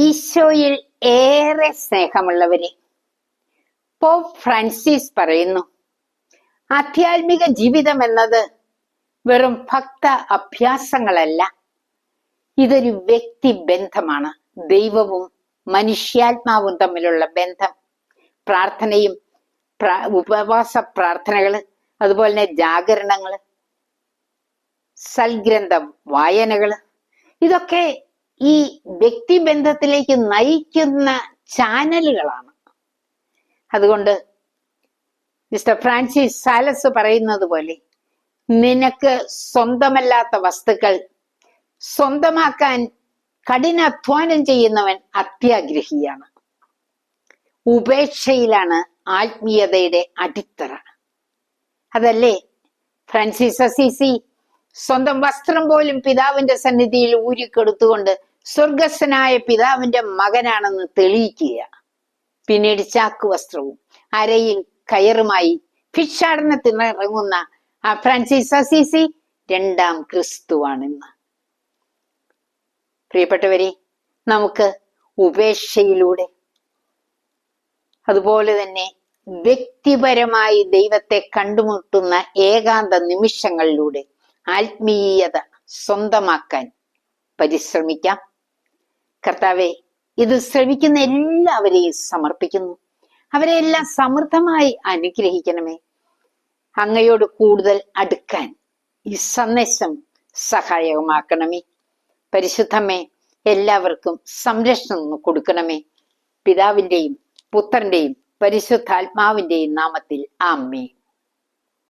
ഈശോയിൽ ഏറെ സ്നേഹമുള്ളവരെ പോപ്പ് ഫ്രാൻസിസ് പറയുന്നു ആധ്യാത്മിക ജീവിതം എന്നത് വെറും ഭക്ത അഭ്യാസങ്ങളല്ല ഇതൊരു വ്യക്തി ബന്ധമാണ്. ദൈവവും മനുഷ്യാത്മാവും തമ്മിലുള്ള ബന്ധം പ്രാർത്ഥനയും ഉപവാസ പ്രാർത്ഥനകൾ അതുപോലെ തന്നെ ജാഗരണങ്ങൾ സൽഗ്രന്ഥ വായനകൾ ഇതൊക്കെ ഈ വ്യക്തിബന്ധത്തിലേക്ക് നയിക്കുന്ന ചാനലുകളാണ്. അതുകൊണ്ട് മിസ്റ്റർ ഫ്രാൻസിസ് സാലസ് പറയുന്നത് പോലെ നിനക്ക് സ്വന്തമല്ലാത്ത വസ്തുക്കൾ സ്വന്തമാക്കാൻ കഠിനാധ്വാനം ചെയ്യുന്നവൻ അത്യാഗ്രഹിയാണ്. ഉപേക്ഷയിലാണ് ആത്മീയതയുടെ അടിത്തറ. അതല്ലേ? ഫ്രാൻസിസ് അസീസി സ്വന്തം വസ്ത്രം പോലും പിതാവിന്റെ സന്നിധിയിൽ ഊരിക്കെടുത്തുകൊണ്ട് സ്വർഗസ്വനായ പിതാവിന്റെ മകനാണെന്ന് തെളിയിക്കുക. പിന്നീട് ചാക്ക് വസ്ത്രവും അരയിൽ കയറുമായി ഭിക്ഷാടനത്തിന് ഇറങ്ങുന്ന ആ ഫ്രാൻസിസ് അസീസി രണ്ടാം ക്രിസ്തുവാണെന്ന്. പ്രിയപ്പെട്ടവരെ നമുക്ക് ഉപേക്ഷയിലൂടെ അതുപോലെ തന്നെ വ്യക്തിപരമായി ദൈവത്തെ കണ്ടുമുട്ടുന്ന ഏകാന്ത നിമിഷങ്ങളിലൂടെ ആത്മീയത സ്വന്തമാക്കാൻ പരിശ്രമിക്കാം. കർത്താവെ ഇത് ശ്രമിക്കുന്ന എല്ലാവരെയും സമർപ്പിക്കുന്നു. അവരെ എല്ലാം സമൃദ്ധമായി അനുഗ്രഹിക്കണമേ. അങ്ങയോട് കൂടുതൽ അടുക്കാൻ ഈ സന്ദേശം സഹായകമാക്കണമേ. പരിശുദ്ധമേ എല്ലാവർക്കും സംരക്ഷണം കൊടുക്കണമേ. പിതാവിന്റെയും പുത്രന്റെയും പരിശുദ്ധാത്മാവിന്റെയും നാമത്തിൽ ആമേ